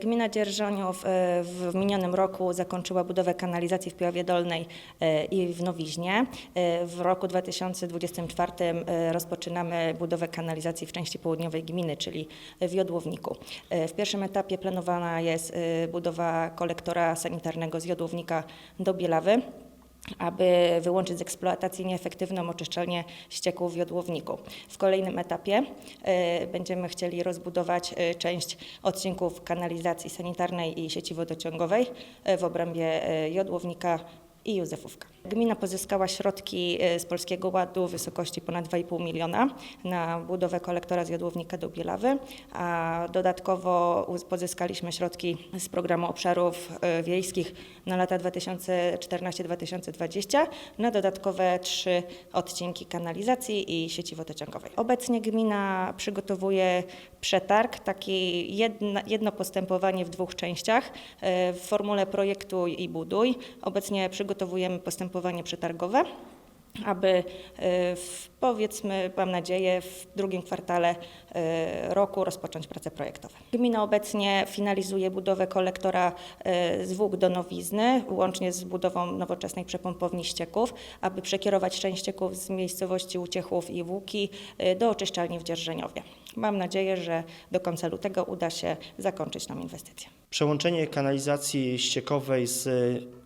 Gmina Dzierżoniów e, w minionym roku zakończyła budowę kanalizacji w Piławie Dolnej e, i w Nowiźnie. E, W roku 2024 e, rozpoczynamy budowę kanalizacji w części południowej gminy, czyli w Jodłowniku. W pierwszym etapie planowana jest budowa kolektora sanitarnego z Jodłownika do Bielawy aby wyłączyć z eksploatacji nieefektywną oczyszczalnię ścieków w Jodłowniku. W kolejnym etapie e, będziemy chcieli rozbudować e, część odcinków kanalizacji sanitarnej i sieci wodociągowej e, w obrębie Jodłownika i Józefówka. Gmina pozyskała środki e, z Polskiego Ładu w wysokości ponad 2,5 miliona na budowę kolektora z Jodłownika do Bielawy, a dodatkowo pozyskaliśmy środki z programu obszarów e, wiejskich na lata 2014-2020 na dodatkowe trzy odcinki kanalizacji i sieci wodociągowej. Obecnie gmina przygotowuje przetarg, taki jedna, jedno postępowanie w dwóch częściach e, w formule projektu i buduj. Obecnie przygotowujemy postępowanie przetargowe aby e, w, powiedzmy, mam nadzieję, w drugim kwartale e, roku rozpocząć prace projektowe. Gmina obecnie finalizuje budowę kolektora z Wóg do Nowizny, łącznie z budową nowoczesnej przepompowni ścieków, aby przekierować część ścieków z miejscowości Uciechów i Łuki do oczyszczalni w Dzierżeniowie. Mam nadzieję, że do końca lutego uda się zakończyć tą inwestycję. Przełączenie kanalizacji ściekowej z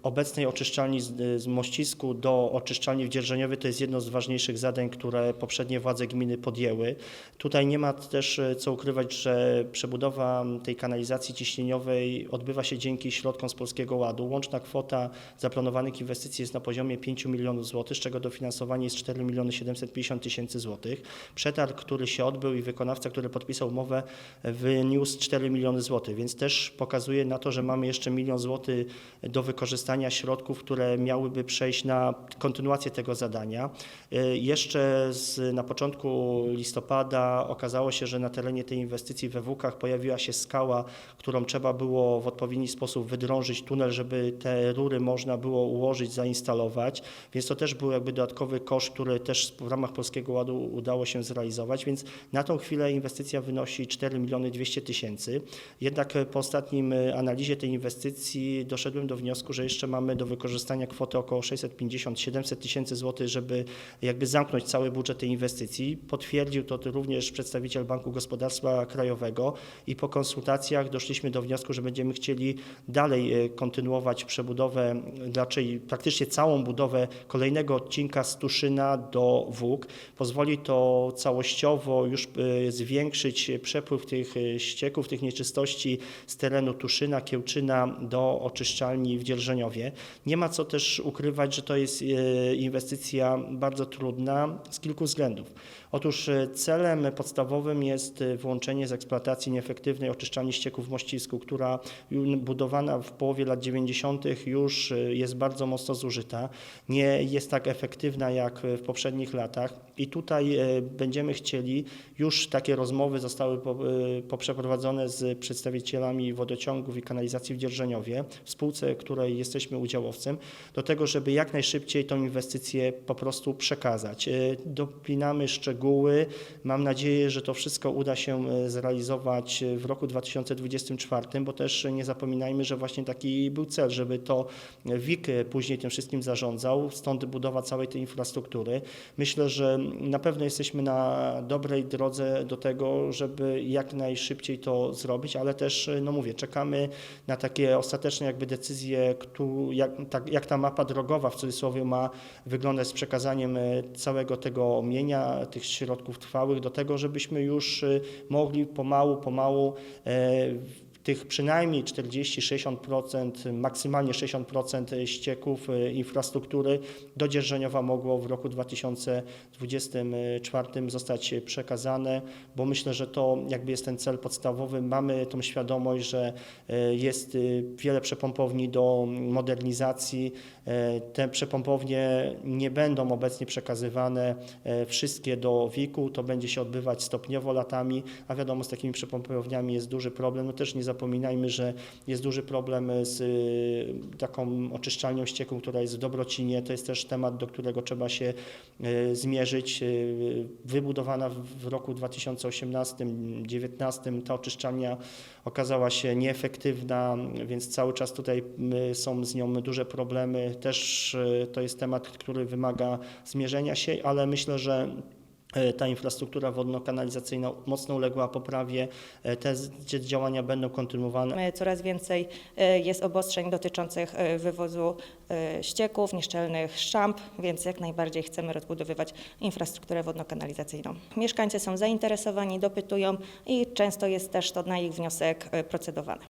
obecnej oczyszczalni z, z Mościsku do oczyszczalni w Dzierżoniowie to jest jedno z ważniejszych zadań, które poprzednie władze gminy podjęły. Tutaj nie ma też e, co ukrywać, że przebudowa tej kanalizacji ciśnieniowej odbywa się dzięki środkom z Polskiego Ładu. Łączna kwota zaplanowanych inwestycji jest na poziomie 5 milionów złotych, z czego dofinansowanie jest 4 miliony 750 tysięcy złotych. Przetarg, który się odbył i wykonawca, który podpisał umowę, wyniósł 4 miliony złotych, więc też pokazuje na to, że mamy jeszcze milion złotych do wykorzystania środków, które miałyby przejść na kontynuację tego zadania. Y, Jeszcze z, na początku listopada okazało się, że na terenie tej inwestycji we Włókach pojawiła się skała, którą trzeba było w odpowiedni sposób wydrążyć tunel, żeby te rury można było ułożyć, zainstalować, więc to też był jakby dodatkowy koszt, który też w ramach Polskiego Ładu udało się zrealizować, więc na tą chwilę inwestycja wynosi 4 miliony 200 tysięcy. Jednak po ostatnim e, analizie tej inwestycji doszedłem do wniosku, że jeszcze mamy do wykorzystania kwotę około 650-700 tysięcy złotych, żeby jakby zamknąć cały budżet tej inwestycji. Potwierdził to również przedstawiciel Banku Gospodarstwa Krajowego i po konsultacjach doszliśmy do wniosku, że będziemy chcieli dalej e, kontynuować przebudowę, raczej praktycznie całą budowę kolejnego odcinka z Tuszyna do Wóg. Pozwoli to całościowo już e, zwiększyć przepływ tych ścieków, tych nieczystości z terenu Tuszyna, Kiełczyna do oczyszczalni w Dzierżoniowie. Nie ma co też ukrywać, że to jest e, inwestycja bardzo trudna z kilku względów. Otóż e, celem podstawowym jest e, wyłączenie z eksploatacji nieefektywnej oczyszczalni ścieków w Mościsku, która budowana w połowie lat 90. już e, jest bardzo mocno zużyta. Nie jest tak efektywna jak w poprzednich latach i tutaj będziemy chcieli, już takie rozmowy zostały po- poprzeprowadzone z przedstawicielami wodociągów i kanalizacji w Dzierżoniowie, w spółce, której jesteśmy udziałowcem, do tego, żeby jak najszybciej tą inwestycję po prostu przekazać. Dopinamy szczegóły. Mam nadzieję, że to wszystko uda się e, zrealizować w roku 2024, bo też nie zapominajmy, że właśnie taki był cel, żeby to WIK później tym wszystkim zarządzał, stąd budowa całej tej infrastruktury. Myślę, że na pewno jesteśmy na dobrej drodze do tego, żeby jak najszybciej to zrobić, ale też, no mówię, czekamy na takie ostateczne jakby decyzje, jak, tak, jak ta mapa drogowa w cudzysłowie ma wyglądać z przekazaniem e, całego tego mienia, tych środków trwałych do tego, żebyśmy już e, mogli pomału, pomału e, tych przynajmniej 40-60%, maksymalnie 60% ścieków e, infrastruktury do Dzierżoniowa mogło w roku 2024 zostać przekazane, bo myślę, że to jakby jest ten cel podstawowy. Mamy tą świadomość, że e, jest e, wiele przepompowni do modernizacji, Te przepompownie nie będą obecnie przekazywane e, wszystkie do WIK-u, to będzie się odbywać stopniowo latami, a wiadomo, z takimi przepompowniami jest duży problem. No też nie zapominajmy, że jest duży problem z y, taką oczyszczalnią ścieków, która jest w Dobrocinie. To jest też temat, do którego trzeba się zmierzyć. Wybudowana w- roku 2018-2019 ta oczyszczalnia okazała się nieefektywna, więc cały czas tutaj są z nią duże problemy. Też y, to jest temat, który wymaga zmierzenia się, ale myślę, że e, ta infrastruktura wodno-kanalizacyjna mocno uległa poprawie. E, Te działania będą kontynuowane. E, Coraz więcej e, jest obostrzeń dotyczących e, wywozu e, ścieków, nieszczelnych szamp, więc jak najbardziej chcemy rozbudowywać infrastrukturę wodno-kanalizacyjną. Mieszkańcy są zainteresowani, dopytują i często jest też to na ich wniosek e, procedowane.